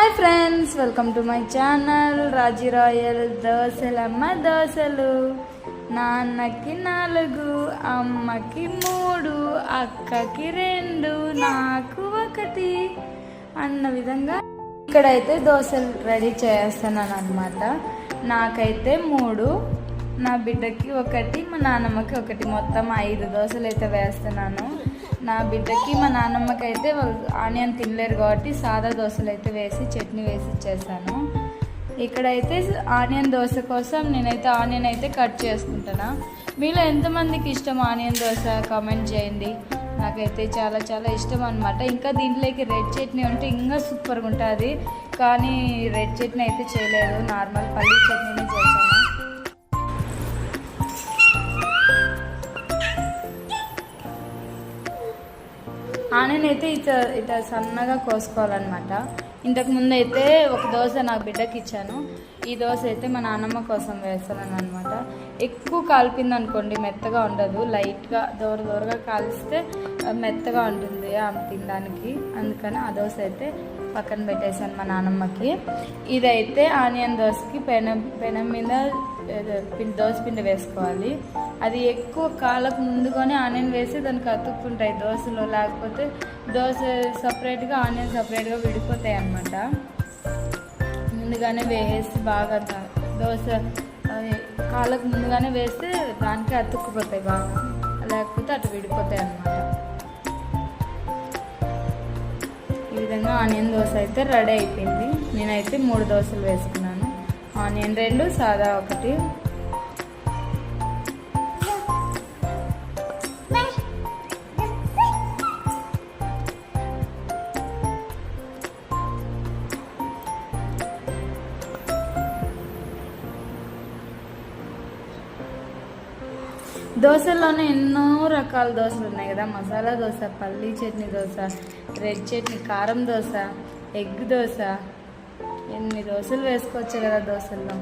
Hi friends welcome to my channel Raji royal దోశలమ్మ దోశలు నాన్నకి నాలుగు అమ్మకి మూడు అక్కకి రెండు నాకు ఒకటి. అన్న విధంగా ఇక్కడైతే దోశలు రెడీ చేస్తున్నాను అనమాట నాకైతే మూడు నా బిడ్డకి ఒకటి మా నాన్నమ్మకి ఒకటి. మొత్తం ఐదు దోశలు అయితే వేస్తున్నాను. నా బిడ్డకి మా నాన్నమ్మకి అయితే వాళ్ళు ఆనియన్ తినలేరు కాబట్టి సాదా దోశలు అయితే వేసి చట్నీ వేసి ఇచ్చేసాను. ఇక్కడైతే ఆనియన్ దోశ కోసం నేనైతే ఆనియన్ అయితే కట్ చేసుకుంటాను మీలో ఎంతమందికి ఇష్టం ఆనియన్ దోశ? కామెంట్ చేయండి. నాకైతే చాలా చాలా ఇష్టం అనమాట ఇంకా దీంట్లోకి రెడ్ చట్నీ ఉంటే ఇంకా సూపర్గా ఉంటుంది. కానీ రెడ్ చట్నీ అయితే చేయలేదు. నార్మల్ పల్లీ చట్నీనే చేశాను. ఆనియన్ అయితే ఇట ఇట సన్నగా కోసుకోవాలన్నమాట. ఇంతకు ముందు అయితే ఒక దోశ నా బిడ్డకి ఇచ్చాను. ఈ దోశ అయితే మా నాన్నమ్మ కోసం వేస్తాను అనమాట ఎక్కువ కాలిపింది అనుకోండి మెత్తగా ఉండదు. లైట్గా దూర దూరగా కాలిస్తే మెత్తగా ఉంటుంది ఆమె తినడానికి. అందుకని ఆ దోశ అయితే పక్కన పెట్టేశాను మా నాన్నమ్మకి. ఇదైతే ఆనియన్ దోశకి పెనం పెనం మీద పిండి దోశ పిండి వేసుకోవాలి. అది ఎక్కువ కాలకు ముందుగానే ఆనియన్ వేసి దానికి అతుక్కుంటాయి దోశలో. లేకపోతే దోశ సపరేట్గా ఆనియన్ సపరేట్గా విడిపోతాయి అన్నమాట. ముందుగానే వేసి బాగా దోశ అది కాళ్ళకు ముందుగానే వేస్తే దానికి అతుక్కుపోతాయి బాగా. లేకపోతే అటు విడిపోతాయి అన్నమాట. ఈ విధంగా ఆనియన్ దోశ అయితే రెడీ అయిపోయింది. నేనైతే మూడు దోశలు వేసుకున్నాను. ఆనియన్ రెండు సాదా ఒకటి. దోశల్లోనే ఎన్నో రకాల దోశలు ఉన్నాయి కదా. మసాలా దోశ పల్లీ చట్నీ దోశ రెడ్ చట్నీ కారం దోశ ఎగ్ దోశ ఎన్ని దోశలు వేసుకోవచ్చు కదా దోశల్లో?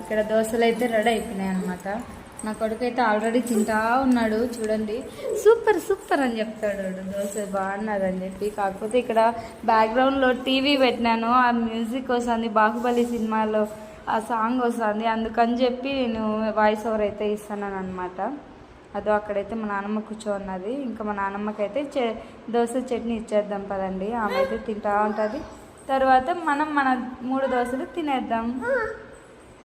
ఇక్కడ దోశలు అయితే రెడీ అయిపోయినాయి అనమాట నా కొడుకు అయితే ఆల్రెడీ తింటా ఉన్నాడు చూడండి. సూపర్ సూపర్ అని చెప్తాడు వాడు. దోశ బాగున్నది అని చెప్పి. కాకపోతే ఇక్కడ బ్యాక్గ్రౌండ్లో టీవీ పెట్టినాను ఆ మ్యూజిక్ వస్తుంది బాహుబలి సినిమాలో ఆ సాంగ్ వస్తుంది. అందుకని చెప్పి నేను వాయిస్ ఓవర్ అయితే ఇస్తున్నాను అనమాట అదో అక్కడైతే మా నాన్నమ్మ కూర్చోన్నది. ఇంకా మా నాన్నమ్మకైతే అయితే చె దోశ చట్నీ ఇచ్చేద్దాం పదండి. ఆమె అయితే తింటా ఉంటుంది. తర్వాత మనం మన మూడు దోశలు తినేద్దాం.